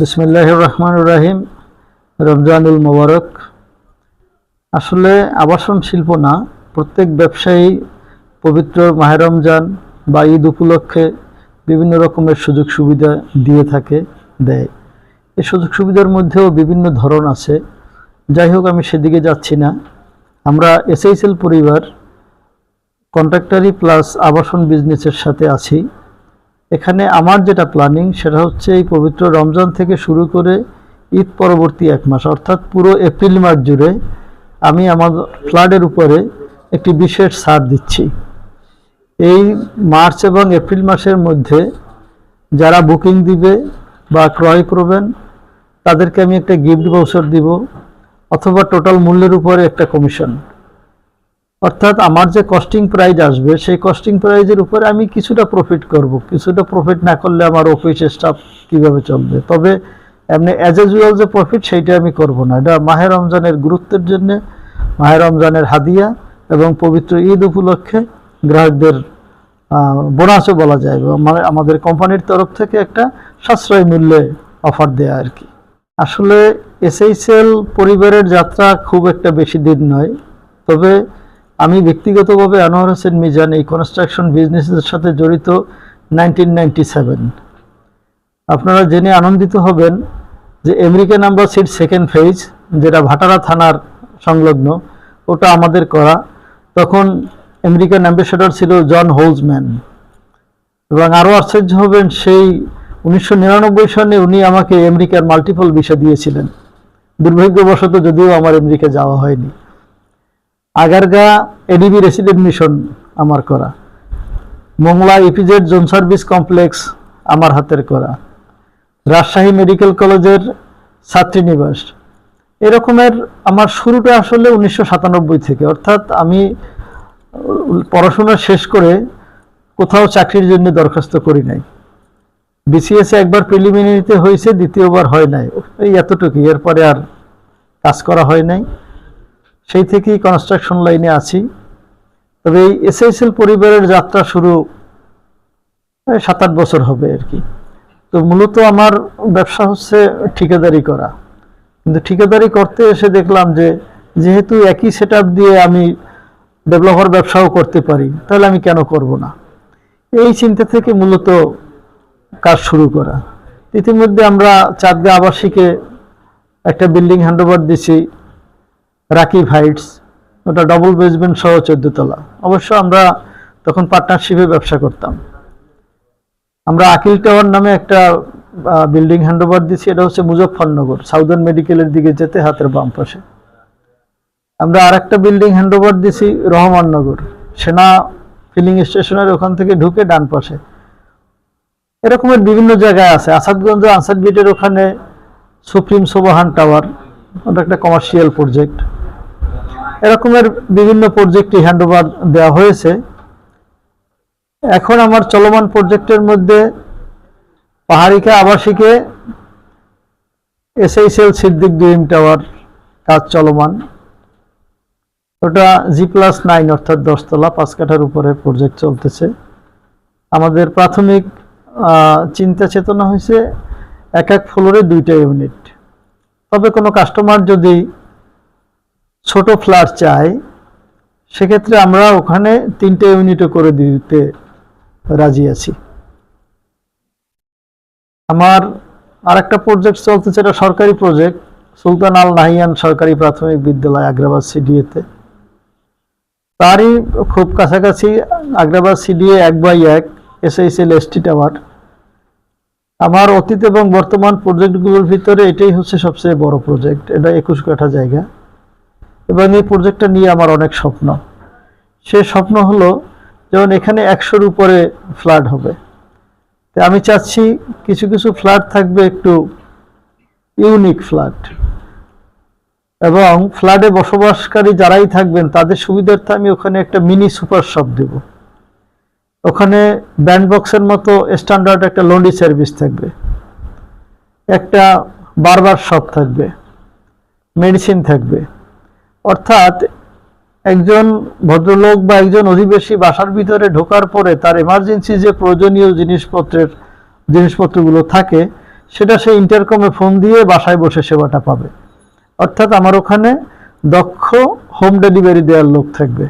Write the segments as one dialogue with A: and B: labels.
A: বিসমিল্লাহ রহমান রাহিম রমজানুল মোবারক। আসলে আবাসন শিল্প না, প্রত্যেক ব্যবসায়ী পবিত্র মাহে রমজান বা ঈদ উপলক্ষে বিভিন্ন রকমের সুযোগ সুবিধা দিয়ে থাকে, দেয়। এই সুযোগ সুবিধার মধ্যেও বিভিন্ন ধরন আছে। যাই হোক, আমি সেদিকে যাচ্ছি না। আমরা এসএইচএল পরিবার, কন্ট্রাক্টারি প্লাস আবাসন বিজনেসের সাথে আছি। এখানে আমার যেটা প্ল্যানিং সেটা হচ্ছে এই পবিত্র রমজান থেকে শুরু করে ঈদ পরবর্তী এক মাস, অর্থাৎ পুরো এপ্রিল মাস জুড়ে আমি আমার ফ্লাডের উপরে একটি বিশেষ ছাড় দিচ্ছি। এই মার্চ এবং এপ্রিল মাসের মধ্যে যারা বুকিং দিবে বা ক্রয় করবেন, তাদেরকে আমি একটা গিফট ভাউচার দিব, অথবা টোটাল মূল্যের উপরে একটা কমিশন অর্থাৎ আমার যে কস্টিং প্রাইস আসবে, সেই কস্টিং প্রাইজের উপরে আমি কিছুটা প্রফিট করব। কিছুটা প্রফিট না করলে আমার অফিস স্টাফ কীভাবে চলবে? তবে এমনি অ্যাজ ইউজুয়াল যে প্রফিট সেইটা আমি করব না। এটা মাহের রমজানের গুরুত্বের জন্য মাহের রমজানের হাদিয়া এবং পবিত্র ঈদ উপলক্ষে গ্রাহকদের বোনাসও বলা যায়। মানে আমাদের কোম্পানির তরফ থেকে একটা সাশ্রয় মূল্যে অফার দেয়া আর কি। আসলে এসএইচএল পরিবারের যাত্রা খুব একটা বেশি দিন নয়। তবে আমি ব্যক্তিগতভাবে আনোয়ার হোসেন মিজান এই কনস্ট্রাকশন বিজনেসের সাথে জড়িত নাইনটিন আপনারা জেনে আনন্দিত হবেন যে America number seat second phase যেটা ভাটারা থানার সংলগ্ন, ওটা আমাদের করা। তখন আমেরিকান অ্যাম্বাসেডর ছিল জন হোলসম্যান। এবং আরও আশ্চর্য হবেন, সেই উনিশশো সনে উনি আমাকে আমেরিকার মাল্টিপল ভিসা দিয়েছিলেন। দুর্ভাগ্যবশত যদিও আমার আমেরিকা যাওয়া হয়নি। আগারগা এডিবি রেসিডেন্ট মিশন আমার করা। Mongla EPZ zone service complex আমার হাতের করা। রাজশাহী মেডিকেল কলেজের ছাত্রীনিবাস এরকমের আমার শুরুটা আসলে উনিশশো সাতানব্বই থেকে। অর্থাৎ আমি পড়াশোনা শেষ করে কোথাও চাকরির জন্য দরখাস্ত করি নাই। বিসিএস একবার প্রিলিমিনারিতে হয়েছে, দ্বিতীয়বার হয় নাই। এই এতটুকুই। এরপরে আর কাজ করা হয় নাই। সেই থেকেই কনস্ট্রাকশন লাইনে আছি। তবে এই এসএসএল পরিবারের যাত্রা শুরু সাত আট বছর হবে আর কি। তো মূলত আমার ব্যবসা হচ্ছে ঠিকাদারি করা। কিন্তু ঠিকাদারি করতে এসে দেখলাম যে, যেহেতু একই সেট দিয়ে আমি ডেভেলপার ব্যবসাও করতে পারি, তাহলে আমি কেন করব না? এই চিন্তা থেকে মূলত কাজ শুরু করা। ইতিমধ্যে আমরা চাঁদগা আবাসিকে একটা বিল্ডিং হ্যান্ডওভার দিছি। রাকিব হাইটস, ওটা ডবল বেসমেন্ট সহ চোদ্দ তলা অবশ্য আমরা তখন পার্টনারশিপে ব্যবসা করতাম। আমরা আকিল টাওয়ার নামে একটা বিল্ডিং হ্যান্ডওভার দিছি, এটা হচ্ছে মুজফ্ফরনগর সাউদার্ন মেডিকেলের দিকে যেতে হাতের বাম পাশে। আমরা আর একটা বিল্ডিং হ্যান্ডওভার দিছি, রহমাননগর। সেনা ফিলিং স্টেশনের ওখান থেকে ঢুকে ডান পাশে। এরকমের বিভিন্ন জায়গায় আছে। আসাদগঞ্জ, আনসার গেটের ওখানে সুপ্রিম সোবাহান টাওয়ার, ওটা একটা কমার্শিয়াল প্রজেক্ট এরকমের বিভিন্ন প্রজেক্টই হ্যান্ডওভার দেওয়া হয়েছে। এখন আমার চলমান প্রজেক্টের মধ্যে পাহাড়িকা আবাসিকে এসএইচএল সিদ্দিক ডিএম টাওয়ার কাজ চলমান। ওটা জি প্লাস নাইন অর্থাৎ দশতলা, পাঁচ কাঠার উপরে প্রজেক্ট চলতেছে। আমাদের প্রাথমিক চিন্তা চেতনা হয়েছে এক এক ফ্লোরে দুইটা ইউনিট তবে কোনো কাস্টমার যদি ছোট ফ্ল্যাট চাই, সেক্ষেত্রে আমরা ওখানে তিনটে ইউনিটও করে দিতে রাজি আছি। আমার আর একটা প্রজেক্ট চলতেছে, এটা সরকারি প্রজেক্ট সুলতান আল নাহিয়ান সরকারি প্রাথমিক বিদ্যালয়, আগ্রাবাদ সিডিএতে তারই খুব কাছাকাছি আগ্রাবাদ সিডিএ এক বাই এক এসআইসিএল এসটি টাওয়ার আমার অতীত এবং বর্তমান প্রজেক্টগুলোর ভিতরে এটাই হচ্ছে সবচেয়ে বড় প্রজেক্ট এটা একুশ কাঠা জায়গা। এবং এই প্রজেক্টটা নিয়ে আমার অনেক স্বপ্ন। সে স্বপ্ন হলো যেমন এখানে একশোর উপরে ফ্ল্যাট হবে। তো আমি চাচ্ছি কিছু কিছু ফ্ল্যাট থাকবে একটু ইউনিক ফ্ল্যাট এবং ফ্ল্যাটে বসবাসকারী যারাই থাকবেন, তাদের সুবিধার্থে আমি ওখানে একটা মিনি সুপার শপ দেব। ওখানে ব্যান্ড বক্সের মতো স্ট্যান্ডার্ড একটা লন্ডি সার্ভিস থাকবে। একটা বারবার শপ থাকবে। মেডিসিন থাকবে। অর্থাৎ একজন ভদ্রলোক বা একজন অধিবেশী বাসার ভিতরে ঢোকার পরে তার এমার্জেন্সি যে প্রয়োজনীয় জিনিসপত্রের, জিনিসপত্রগুলো থাকে, সেটা সে ইন্টারকমে ফোন দিয়ে বাসায় বসে সেবাটা পাবে। অর্থাৎ আমার ওখানে দক্ষ হোম ডেলিভারি দেওয়ার লোক থাকবে।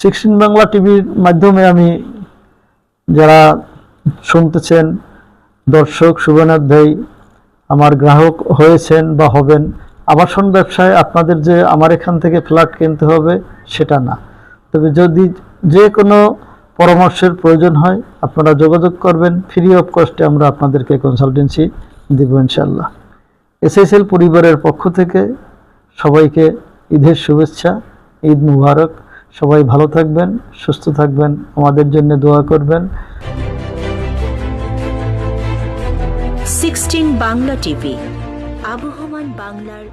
A: সিক্সটিন বাংলা টিভির মাধ্যমে আমি যারা শুনতেছেন, দর্শক শুভনাধ্যায়ী আমার গ্রাহক হয়েছেন বা হবেন আবাসন ব্যবসায় আপনাদের যে আমার এখান থেকে ফ্ল্যাট কিনতে হবে, সেটা না। তবে যদি যে কোনো পরামর্শের প্রয়োজন হয়, আপনারা যোগাযোগ করবেন। ফ্রি অফ কস্টে আমরা আপনাদেরকে কনসালটেন্সি দেব ইনশাল্লাহ এসএসএল পরিবারের পক্ষ থেকে সবাইকে ঈদের শুভেচ্ছা, ঈদ মুবারক। সবাই ভালো থাকবেন, সুস্থ থাকবেন, আমাদের জন্য দোয়া করবেন।
B: সিক্সটিন বাংলা টিভি আবহমান বাংলার